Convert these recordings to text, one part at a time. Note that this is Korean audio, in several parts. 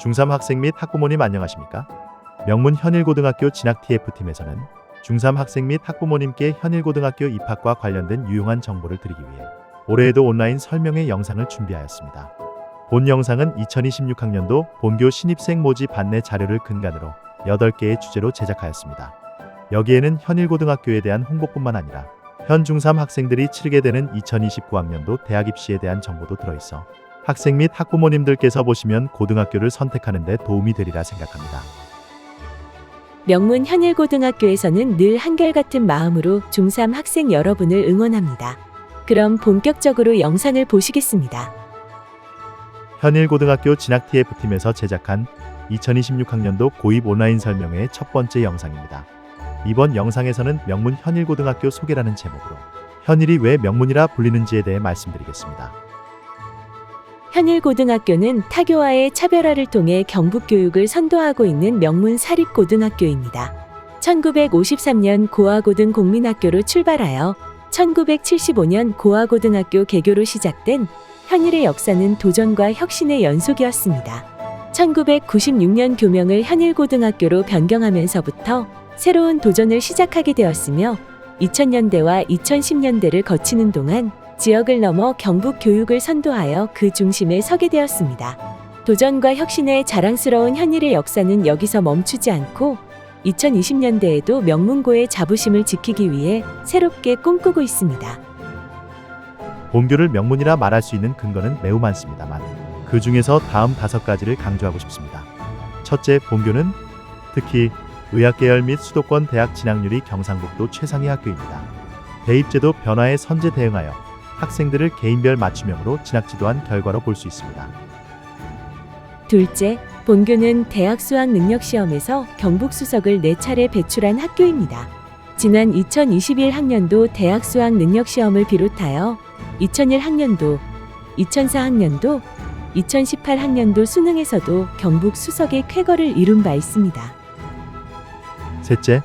중3 학생 및 학부모님 안녕하십니까? 명문 현일고등학교 진학 TF팀에서는 중3 학생 및 학부모님께 현일고등학교 입학과 관련된 유용한 정보를 드리기 위해 올해에도 온라인 설명회 영상을 준비하였습니다. 본 영상은 2026학년도 본교 신입생 모집 안내 자료를 근간으로 8개의 주제로 제작하였습니다. 여기에는 현일고등학교에 대한 홍보뿐만 아니라 현 중3 학생들이 치르게 되는 2029학년도 대학 입시에 대한 정보도 들어있어 학생 및 학부모님들께서 보시면 고등학교를 선택하는 데 도움이 되리라 생각합니다. 명문 현일고등학교에서는 늘 한결같은 마음으로 중3 학생 여러분을 응원합니다. 그럼 본격적으로 영상을 보시겠습니다. 현일고등학교 진학 TF팀에서 제작한 2026학년도 고입 온라인 설명회의 첫 번째 영상입니다. 이번 영상에서는 명문 현일고등학교 소개라는 제목으로 현일이 왜 명문이라 불리는지에 대해 말씀드리겠습니다. 현일 고등학교는 타교와의 차별화를 통해 경북 교육을 선도하고 있는 명문 사립 고등학교입니다. 1953년 고아고등 공민학교로 출발하여 1975년 고아고등학교 개교로 시작된 현일의 역사는 도전과 혁신의 연속이었습니다. 1996년 교명을 현일고등학교로 변경하면서부터 새로운 도전을 시작하게 되었으며 2000년대와 2010년대를 거치는 동안 지역을 넘어 경북 교육을 선도하여 그 중심에 서게 되었습니다. 도전과 혁신의 자랑스러운 현일의 역사는 여기서 멈추지 않고 2020년대에도 명문고의 자부심을 지키기 위해 새롭게 꿈꾸고 있습니다. 본교를 명문이라 말할 수 있는 근거는 매우 많습니다만 그 중에서 다음 다섯 가지를 강조하고 싶습니다. 첫째, 본교는 특히 의학계열 및 수도권 대학 진학률이 경상북도 최상위 학교입니다. 대입제도 변화에 선제 대응하여 학생들을 개인별 맞춤형으로 진학 지도한 결과로 볼 수 있습니다. 둘째, 본교는 대학 수학 능력 시험에서 경북 수석을 4차례 배출한 학교입니다. 지난 2021 학년도 대학 수학 능력 시험을 비롯하여 2001 학년도, 2004 학년도, 2018 학년도 수능에서도 경북 수석의 쾌거를 이룬 바 있습니다. 셋째,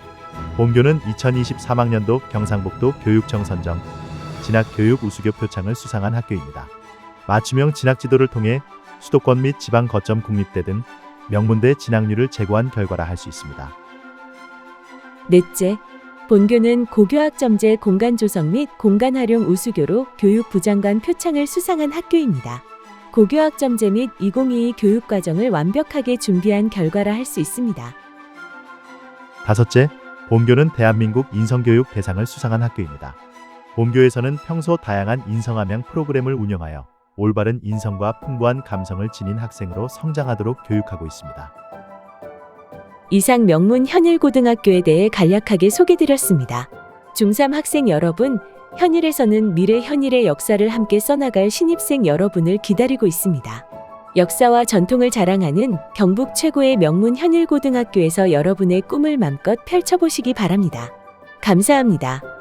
본교는 2023학년도 경상북도 교육청 선정 진학 교육 우수교 표창을 수상한 학교입니다. 맞춤형 진학 지도를 통해 수도권 및 지방 거점 국립대 등 명문대 진학률을 제고한 결과라 할 수 있습니다. 넷째, 본교는 고교학점제 공간 조성 및 공간 활용 우수교로 교육부 장관 표창을 수상한 학교입니다. 고교학점제 및 2022 교육과정을 완벽하게 준비한 결과라 할 수 있습니다. 다섯째, 본교는 대한민국 인성교육 대상을 수상한 학교입니다. 본교에서는 평소 다양한 인성함양 프로그램을 운영하여 올바른 인성과 풍부한 감성을 지닌 학생으로 성장하도록 교육하고 있습니다. 이상 명문 현일고등학교에 대해 간략하게 소개드렸습니다. 중3 학생 여러분, 현일에서는 미래 현일의 역사를 함께 써나갈 신입생 여러분을 기다리고 있습니다. 역사와 전통을 자랑하는 경북 최고의 명문 현일고등학교에서 여러분의 꿈을 맘껏 펼쳐보시기 바랍니다. 감사합니다.